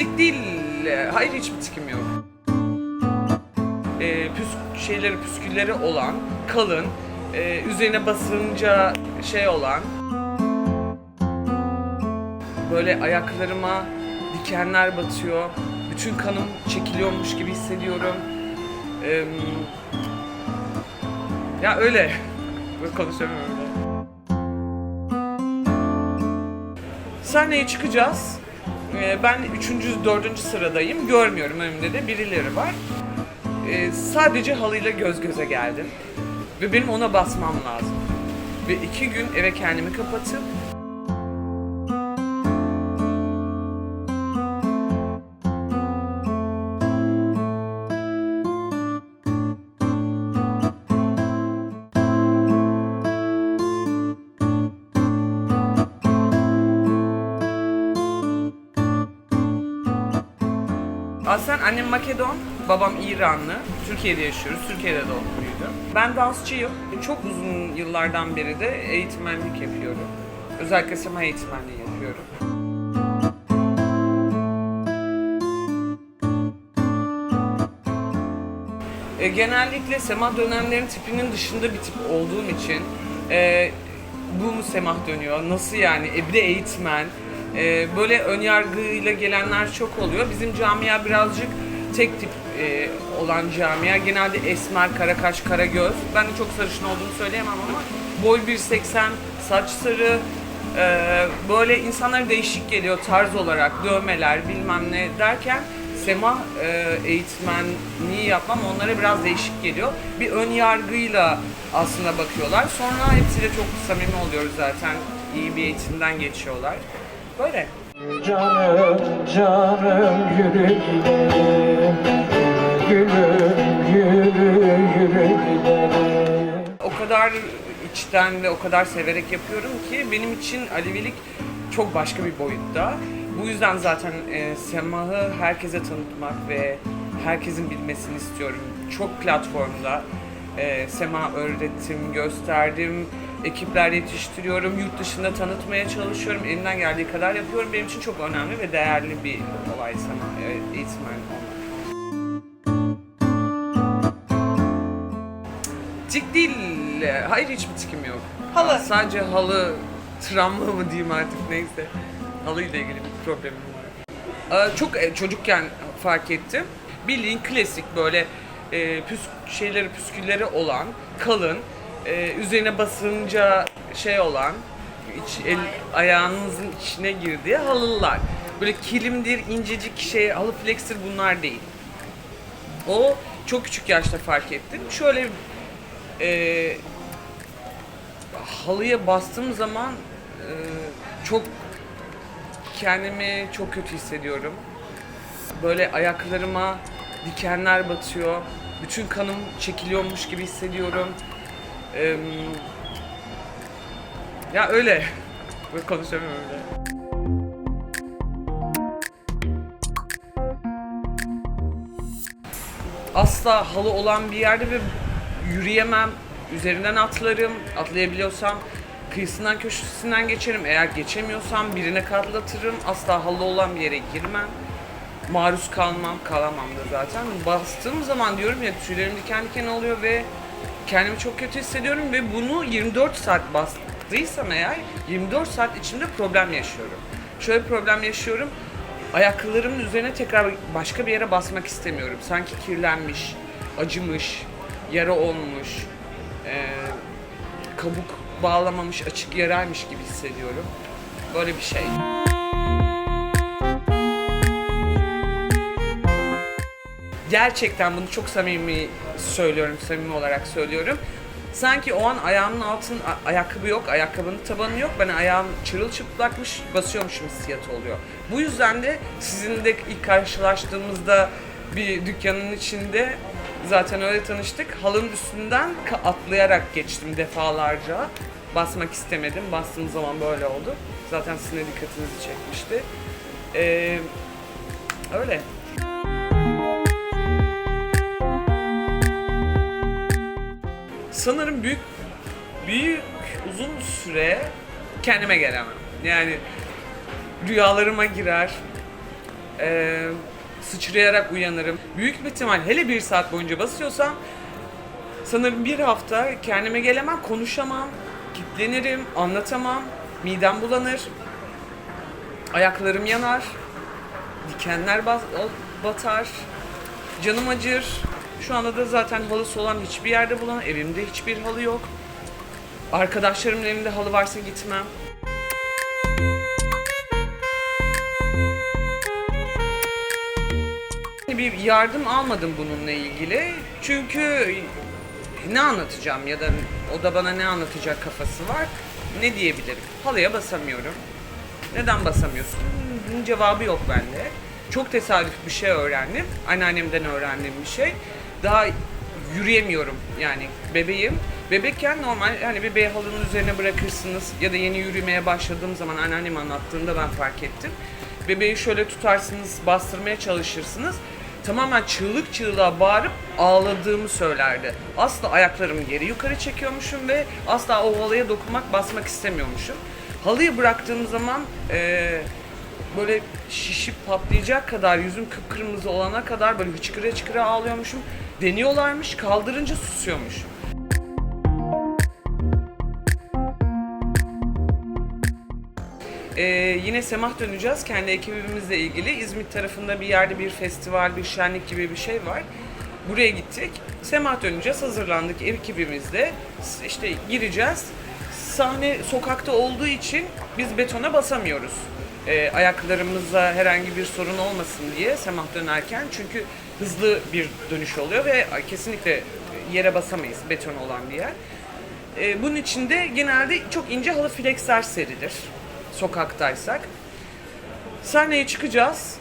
Tik değil. Hayır hiçbir tikim yok. Ee, püs şeyleri, püskülleri olan, kalın, e, üzerine basınca şey olan, böyle ayaklarıma dikenler batıyor. Bütün kanım çekiliyormuş gibi hissediyorum. Ee, ya öyle. Böyle konuşamıyorum. Sahneye çıkacağız. Ee, ben üçüncü, dördüncü sıradayım. Görmüyorum önümde de birileri var. Ee, sadece halıyla göz göze geldim. Ve benim ona basmam lazım. Ve iki gün eve kendimi kapatıp Aslen annem Makedon, babam İranlı. Türkiye'de yaşıyoruz. Türkiye'de doğdum büyüdüm. Ben dansçıyım. Çok uzun yıllardan beri de eğitmenlik yapıyorum. Özellikle sema eğitmenliği yapıyorum. E, genellikle sema dönemlerin tipinin dışında bir tip olduğum için e, bu mu semah dönüyor? Nasıl yani? E, bir de eğitmen. E, böyle ön yargıyla gelenler çok oluyor. Bizim camia birazcık tek tip e, olan camia. Genelde esmer, kara kaş, kara göz. Ben de çok sarışın olduğunu söyleyemem ama boy 1.80, saç sarı, e, böyle insanlara değişik geliyor tarz olarak. Dövmeler bilmem ne derken sema e, eğitmenliği yapmam onlara biraz değişik geliyor. Bir ön yargıyla aslında bakıyorlar. Sonra hepsiyle çok samimi oluyoruz zaten. İyi bir eğitimden geçiyorlar. Böyle. Canım canım yürü gidelim Gülüm yürü yürü gidelim O kadar içten ve o kadar severek yapıyorum ki benim için Alevilik çok başka bir boyutta. Bu yüzden zaten e, Semah'ı herkese tanıtmak ve herkesin bilmesini istiyorum. Çok platformda e, Semah öğretim gösterdim, ekipler yetiştiriyorum, yurt dışında tanıtmaya çalışıyorum. Elimden geldiği kadar yapıyorum. Benim için çok önemli ve değerli bir olay e, eğitmen olmak. Tik değil. Hayır hiçbir tikim yok. Halı. Sadece halı travma mı diyeyim artık neyse. Halıyla ilgili bir problemim var. Çok e, çocukken fark ettim. Bildiğin klasik böyle e, püs şeyleri püskülleri olan kalın e, üzerine basınca şey olan iç, el, ayağınızın içine girdiği halılar. Böyle kilimdir, incecik şey, halı flextir bunlar değil. O çok küçük yaşta fark ettim. Şöyle e, halıya bastığım zaman e, çok kendimi çok kötü hissediyorum. Böyle ayaklarıma dikenler batıyor. Bütün kanım çekiliyormuş gibi hissediyorum. E, ya öyle. Konuşamıyorum öyle. asla halı olan bir yerde ve yürüyemem. Üzerinden atlarım. Atlayabiliyorsam kıyısından köşesinden geçerim. Eğer geçemiyorsam birine katlatırım. Asla halı olan bir yere girmem. Maruz kalmam, kalamam da zaten. Bastığım zaman diyorum ya tüylerim diken diken oluyor ve kendimi çok kötü hissediyorum ve bunu 24 saat bastıysam eğer 24 saat içinde problem yaşıyorum. Şöyle problem yaşıyorum. Ayakkabılarımın üzerine tekrar başka bir yere basmak istemiyorum. Sanki kirlenmiş, acımış, yara olmuş, eee, kabuk bağlamamış, açık yaraymış gibi hissediyorum. Böyle bir şey. Gerçekten bunu çok samimi söylüyorum, samimi olarak söylüyorum. Sanki o an ayağımın altın ayakkabı yok, ayakkabının tabanı yok. Ben ayağım çırılçıplakmış, basıyormuşum hissiyatı oluyor. Bu yüzden de sizin de ilk karşılaştığımızda bir dükkanın içinde zaten öyle tanıştık. Halının üstünden atlayarak geçtim defalarca. Basmak istemedim. Bastığım zaman böyle oldu. Zaten sizin de dikkatinizi çekmişti. Ee, öyle. Sanırım büyük büyük uzun süre kendime gelemem. Yani rüyalarıma girer. Ee, sıçrayarak uyanırım. Büyük bir ihtimal hele bir saat boyunca basıyorsam sanırım bir hafta kendime gelemem, konuşamam, kilitlenirim, anlatamam, midem bulanır, ayaklarım yanar, dikenler batar, canım acır. Şu anda da zaten halısı olan hiçbir yerde bulan, evimde hiçbir halı yok. Arkadaşlarımın evinde halı varsa gitmem. Bir yardım almadım bununla ilgili. Çünkü ne anlatacağım ya da o da bana ne anlatacak kafası var. Ne diyebilirim? Halıya basamıyorum. Neden basamıyorsun? Bunun cevabı yok bende. Çok tesadüf bir şey öğrendim. Anneannemden öğrendiğim bir şey. Daha yürüyemiyorum yani bebeğim. Bebekken normal hani bebeği halının üzerine bırakırsınız ya da yeni yürümeye başladığım zaman anneannem anlattığında ben fark ettim. Bebeği şöyle tutarsınız, bastırmaya çalışırsınız. Tamamen çığlık çığlığa bağırıp ağladığımı söylerdi. Asla ayaklarımı geri yukarı çekiyormuşum ve asla o halıya dokunmak, basmak istemiyormuşum. Halıyı bıraktığım zaman eee, böyle şişip patlayacak kadar yüzüm kıpkırmızı olana kadar böyle hıçkıra hıçkıra ağlıyormuşum. Deniyorlarmış kaldırınca susuyormuşum. Ee, yine Semah döneceğiz. Kendi ekibimizle ilgili. İzmit tarafında bir yerde bir festival, bir şenlik gibi bir şey var. Buraya gittik. Semah döneceğiz. Hazırlandık ekibimizle. İşte gireceğiz. Sahne sokakta olduğu için biz betona basamıyoruz. Ee, ayaklarımızda herhangi bir sorun olmasın diye Semah dönerken. Çünkü hızlı bir dönüş oluyor ve kesinlikle yere basamayız beton olan bir yer. Ee, bunun için de genelde çok ince halı flexler serilir sokaktaysak. Sahneye çıkacağız.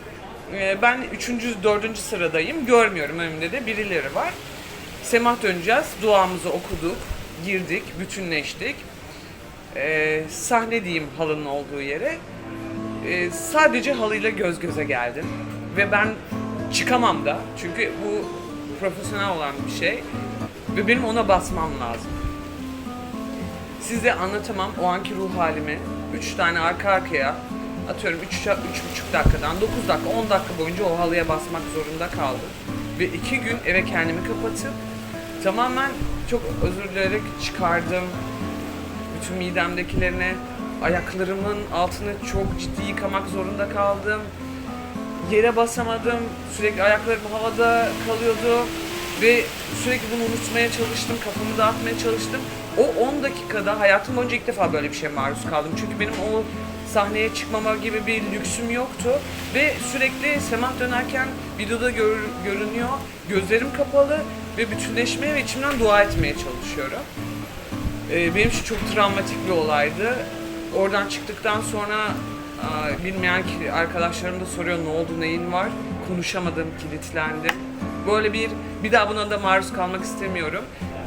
Ee, ben üçüncü, dördüncü sıradayım. Görmüyorum önümde de birileri var. Semah döneceğiz. Duamızı okuduk. Girdik, bütünleştik. Ee, sahne diyeyim halının olduğu yere. Ee, sadece halıyla göz göze geldim. Ve ben çıkamam da. Çünkü bu profesyonel olan bir şey. Ve benim ona basmam lazım. Size anlatamam o anki ruh halimi. Üç tane arka arkaya atıyorum üç, üç buçuk dakikadan 9 dakika 10 dakika boyunca o halıya basmak zorunda kaldım. Ve iki gün eve kendimi kapatıp tamamen çok özür dileyerek çıkardım. Bütün midemdekilerini ayaklarımın altını çok ciddi yıkamak zorunda kaldım. Yere basamadım. Sürekli ayaklarım havada kalıyordu. Ve sürekli bunu unutmaya çalıştım. Kafamı dağıtmaya çalıştım. O 10 dakikada hayatım boyunca ilk defa böyle bir şeye maruz kaldım. Çünkü benim o sahneye çıkmama gibi bir lüksüm yoktu. Ve sürekli semah dönerken videoda gör- görünüyor. Gözlerim kapalı ve bütünleşmeye ve içimden dua etmeye çalışıyorum. Ee, benim için çok travmatik bir olaydı. Oradan çıktıktan sonra aa, bilmeyen ki arkadaşlarım da soruyor ne oldu, neyin var? Konuşamadım, kilitlendim. Böyle bir, bir daha buna da maruz kalmak istemiyorum.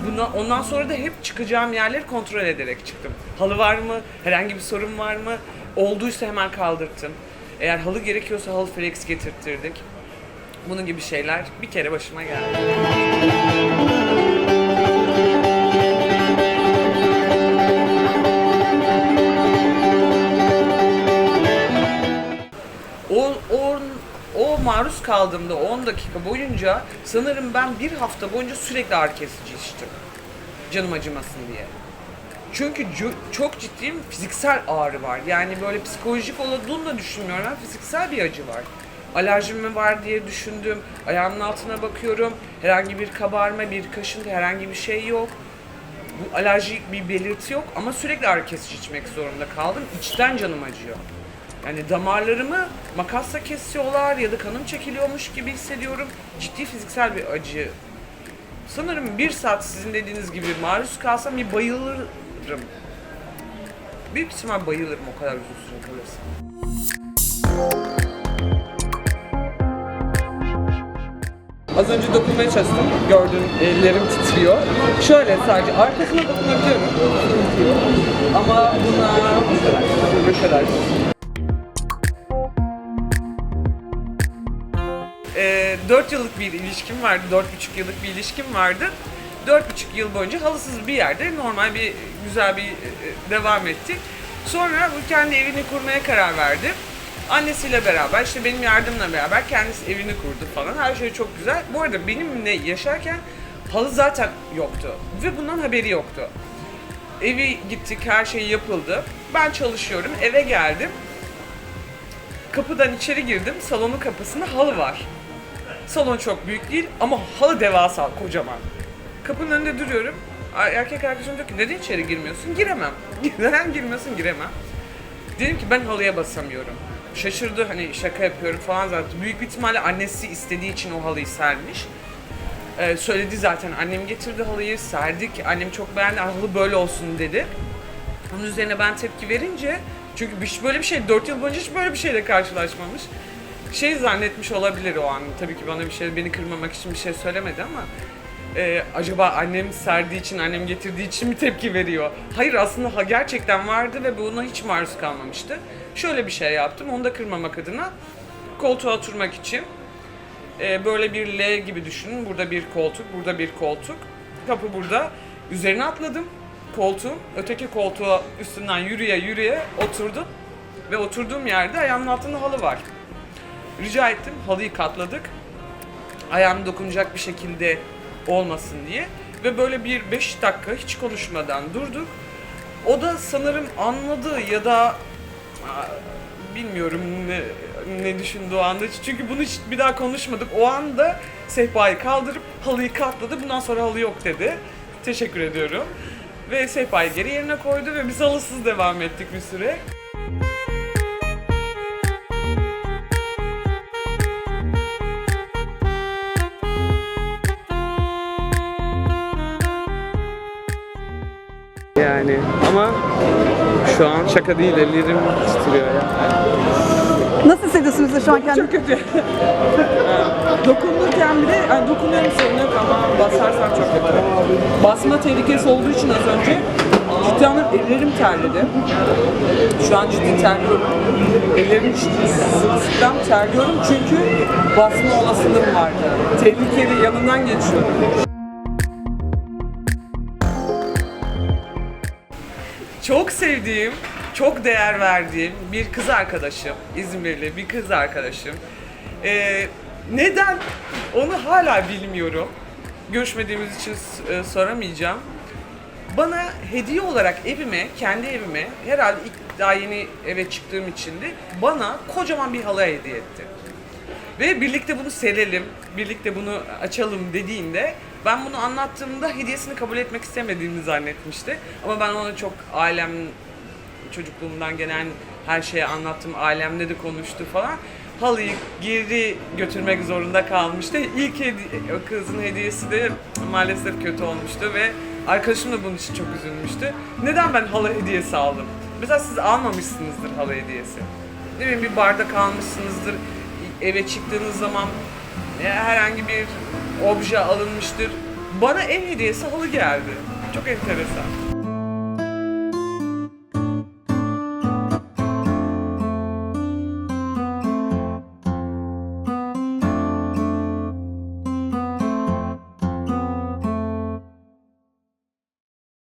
Buna, ondan sonra da hep çıkacağım yerleri kontrol ederek çıktım. Halı var mı? Herhangi bir sorun var mı? Olduysa hemen kaldırttım. Eğer halı gerekiyorsa halı flex getirttirdik. Bunun gibi şeyler bir kere başıma geldi. Maruz kaldığımda 10 dakika boyunca sanırım ben bir hafta boyunca sürekli ağrı kesici içtim. Canım acımasın diye. Çünkü çok ciddi fiziksel ağrı var. Yani böyle psikolojik olduğunu da düşünmüyorum. Ben fiziksel bir acı var. Alerjim mi var diye düşündüm. Ayağımın altına bakıyorum. Herhangi bir kabarma, bir kaşıntı, herhangi bir şey yok. Bu alerjik bir belirti yok ama sürekli ağrı kesici içmek zorunda kaldım. İçten canım acıyor. Yani damarlarımı makasla kesiyorlar ya da kanım çekiliyormuş gibi hissediyorum. Ciddi fiziksel bir acı. Sanırım bir saat sizin dediğiniz gibi maruz kalsam bir bayılırım. Büyük ihtimal bayılırım o kadar uzun süre kalırsam. Az önce dokunmaya çalıştım. Gördüğün ellerim titriyor. Şöyle sadece arkasına dokunabiliyorum. Ama buna böyle şeyler. Ee, 4 yıllık bir ilişkim vardı. 4,5 yıllık bir ilişkim vardı. 4,5 yıl boyunca halısız bir yerde normal bir güzel bir e, devam ettik. Sonra bu kendi evini kurmaya karar verdi. Annesiyle beraber, işte benim yardımla beraber kendisi evini kurdu falan. Her şey çok güzel. Bu arada benimle yaşarken halı zaten yoktu. Ve bundan haberi yoktu. Evi gittik, her şey yapıldı. Ben çalışıyorum, eve geldim. Kapıdan içeri girdim, salonun kapısında halı var. Salon çok büyük değil ama halı devasa, kocaman. Kapının önünde duruyorum. Erkek arkadaşım diyor ki neden içeri girmiyorsun? Giremem. Neden girmiyorsun? Giremem. Dedim ki ben halıya basamıyorum. Şaşırdı hani şaka yapıyorum falan zaten. Büyük bir ihtimalle annesi istediği için o halıyı sermiş. Ee, söyledi zaten annem getirdi halıyı serdik. Annem çok beğendi halı böyle olsun dedi. Onun üzerine ben tepki verince çünkü böyle bir şey 4 yıl boyunca hiç böyle bir şeyle karşılaşmamış. Şey zannetmiş olabilir o an. Tabii ki bana bir şey beni kırmamak için bir şey söylemedi ama e, acaba annem serdiği için, annem getirdiği için mi tepki veriyor? Hayır aslında ha, gerçekten vardı ve buna hiç maruz kalmamıştı. Şöyle bir şey yaptım, onu da kırmamak adına koltuğa oturmak için e, böyle bir L gibi düşünün. Burada bir koltuk, burada bir koltuk. Kapı burada. Üzerine atladım koltuğun. Öteki koltuğa üstünden yürüye yürüye oturdum. Ve oturduğum yerde ayağımın altında halı var. Rica ettim, halıyı katladık. Ayağım dokunacak bir şekilde olmasın diye. Ve böyle bir 5 dakika hiç konuşmadan durduk. O da sanırım anladı ya da bilmiyorum ne, ne düşündü o anda. Çünkü bunu hiç bir daha konuşmadık. O anda sehpayı kaldırıp halıyı katladı. Bundan sonra halı yok dedi. Teşekkür ediyorum. Ve sehpayı geri yerine koydu ve biz halısız devam ettik bir süre. Şu an şaka değil ellerim titriyor ya. Nasıl hissediyorsunuz şu an kendinizi? Çok kötü. Dokunurken bile, yani dokunuyorum sorun yok ama basarsam çok kötü. Basma tehlikesi olduğu için az önce ciddi anlamda ellerim terledi. Şu an ciddi terliyorum. Ellerim ciddi sırılsıklam terliyorum çünkü basma olasılığım vardı. Tehlikeli yanından geçiyorum. Çok sevdiğim, çok değer verdiğim bir kız arkadaşım, İzmirli bir kız arkadaşım. Ee, neden? Onu hala bilmiyorum. Görüşmediğimiz için e, soramayacağım. Bana hediye olarak evime, kendi evime, herhalde ilk daha yeni eve çıktığım için de bana kocaman bir halı hediye etti. Ve birlikte bunu serelim, birlikte bunu açalım dediğinde ben bunu anlattığımda hediyesini kabul etmek istemediğimi zannetmişti. Ama ben ona çok ailem, çocukluğumdan gelen her şeyi anlattım, ailemle de konuştu falan. Halıyı geri götürmek zorunda kalmıştı. İlk hedi- kızın hediyesi de maalesef kötü olmuştu ve arkadaşım da bunun için çok üzülmüştü. Neden ben halı hediyesi aldım? Mesela siz almamışsınızdır halı hediyesi. Ne bileyim bir bardak almışsınızdır, eve çıktığınız zaman e, herhangi bir obje alınmıştır. Bana ev hediyesi halı geldi. Çok enteresan.